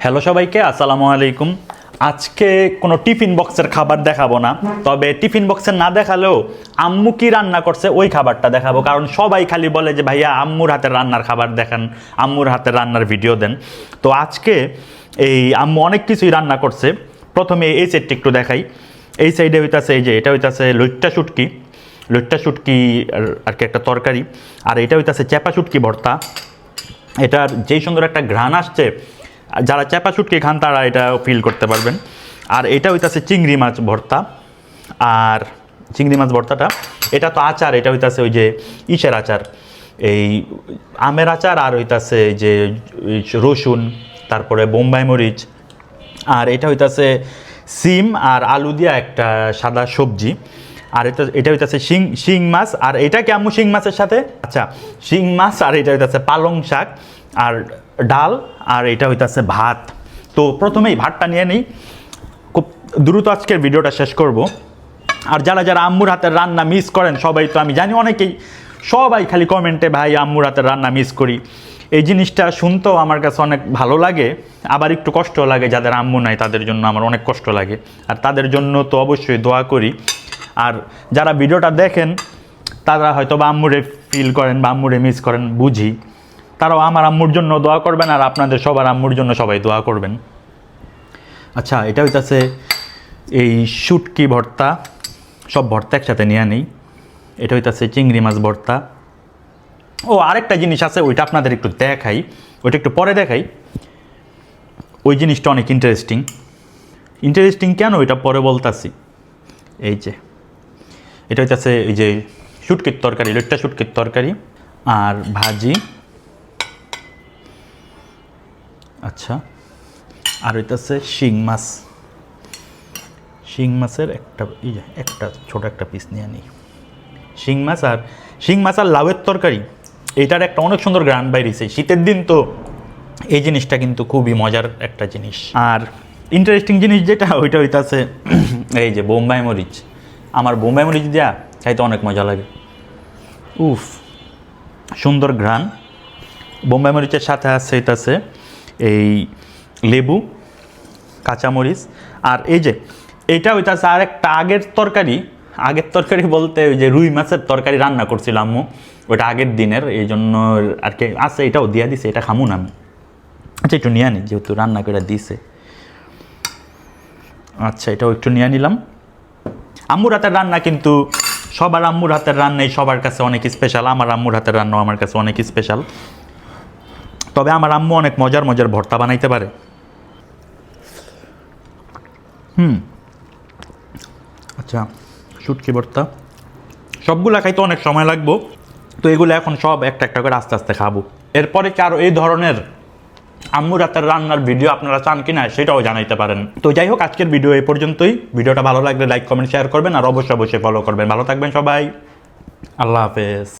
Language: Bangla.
হ্যালো সবাইকে, আসসালামু আলাইকুম। আজকে কোনো টিফিন বক্সের খাবার দেখাবো না, তবে টিফিন বক্সের না দেখালেও আম্মু কি রান্না করছে ওই খাবারটা দেখাবো, কারণ সবাই খালি বলে যে, ভাইয়া, আম্মুর হাতের রান্নার খাবার দেখান, আম্মুর হাতের রান্নার ভিডিও দেন। তো আজকে এই আম্মু অনেক কিছুই রান্না করছে। প্রথমে এই সেটটি একটু দেখাই। এই সাইডে হইতাছে এই যে, এটা হইতাছে লইট্টা শুটকি। লইট্টা শুটকি আর- কি একটা তরকারি। আর এটা হইতাছে চেপা শুটকি ভর্তা। এটার যেই সুন্দর একটা ঘ্রাণ আসছে যারা চেপা শুটকি খান, তারা এটা ফিল করতে পারবেন। আর এটা হইতাছে চিংড়ি মাছ ভর্তা। আর চিংড়ি মাছ ভর্তাটা, এটা তো আচার, এটা হইতাছে ওই যে ইসের আচার। এই আমের আচার আর হইতাছে যে রসুন, তারপরে বোম্বাই মরিচ। আর এটা হইতাছে সিম আর আলু দিয়া একটা সাদা সবজি। আর এটা এটা হইতাছে শিং শিং মাছ, আর এটা কি আম্মু শিং মাছের সাথে? আচ্ছা শিং মাছ আর এটা হইতাছে পালং শাক, আর ডাল, আর এটা হইতাছে ভাত। তো প্রথমেই ভাতটা নিয়ে নিই। খুব দ্রুত আজকের ভিডিওটা শেষ করব। আর যারা যারা আম্মুর হাতের রান্না মিস করেন, সবাই তো আমি জানি অনেকেই, সবাই খালি কমেন্টে ভাই, আম্মুর হাতের রান্না মিস করি। এই জিনিসটা শুনতেও আমার কাছে অনেক ভালো লাগে। আবার একটু কষ্ট লাগে, যাদের আম্মু নাই, তাদের জন্য আমার অনেক কষ্ট লাগে। আর তাদের জন্য তো অবশ্যই দোয়া করি। আর যারা ভিডিওটা দেখেন, তারা হয়তো বা আম্মুরে ফিল করেন বা আম্মুরে মিস করেন, বুঝি। তারাও আমার আম্মুর জন্য দোয়া করবেন আর আপনাদের সবার আম্মুর জন্য সবাই দোয়া করবেন। আচ্ছা এটা হইতাছে এই শুটকি ভর্তা। সব ভর্তা একসাথে নিয়ে নেই এটা হইতাছে চিংড়ি মাছ ভর্তা। ও, আরেকটা জিনিস আছে, ওইটা আপনাদের একটু দেখাই। ওইটা একটু পরে দেখাই। ওই জিনিসটা অনেক ইন্টারেস্টিং ইন্টারেস্টিং কেন? ওইটা পরে বলতাছি। এই যে। এটা হইতাছে এই যে শুটকির তরকারি, লইট্টা শুটকির তরকারি আর ভাজি। আচ্ছা আর হইতাছে শিং মাছ। শিং মাছের একটা এই যে একটা ছোট একটা পিস নিয়ে নিই শিং মাছ আর শিং মাছ আর লাউয়ের তরকারি, এটার একটা অনেক সুন্দর গ্রান বাইরেছে। শীতের দিন তো এই জিনিসটা কিন্তু খুবই মজার একটা জিনিস। আর ইন্টারেস্টিং জিনিস যেটা, ওইটা হইতাছে এই যে বোম্বাই মরিচ। আমার বোম্বাই মরিচ দেওয়া খাইতে অনেক মজা লাগে। উফ, সুন্দর ঘ্রাণ। বোম্বাই মরিচের সাথে আছে হইতাছে এই লেবু, কাঁচামরিচ। আর এই যে এইটা আছে আর একটা আগের তরকারি। আগের তরকারি বলতে ওই যে রুই মাছের তরকারি রান্না করছিলাম ওটা আগের দিনের, এই জন্য আর কি আছে, এটাও দিয়া দিছে, এটা খামু না আমি। আচ্ছা একটু নিয়ে আনি, যেহেতু রান্না করে দিছে। আচ্ছা এটাও একটু নিয়ে নিলাম আম্মুর হাতের রান্না কিন্তু সবার আম্মুর হাতের রান্নাই সবার কাছে অনেক স্পেশাল আমার আম্মুর হাতের রান্নাও আমার কাছে অনেক স্পেশাল তবে আমার আম্মু অনেক মজার মজার ভর্তা বানাইতে পারে। হুম। আচ্ছা শুটকি ভর্তা। সবগুলা খাইতে অনেক সময় লাগবো। তো এগুলো এখন সব একটা একটা করে আস্তে আস্তে খাব। এরপরে কি আরও এই ধরনের আম্মুর রাতের রান্নার ভিডিও আপনারা চান কিনা সেটাও জানাইতে পারেন। তো যাই হোক আজকের ভিডিও এ পর্যন্তই। ভিডিওটা ভালো লাগলে লাইক, কমেন্ট শেয়ার করবেন আর অবশ্যই অবশ্যই ফলো করবেন। ভালো থাকবেন সবাই। আল্লাহ হাফেজ।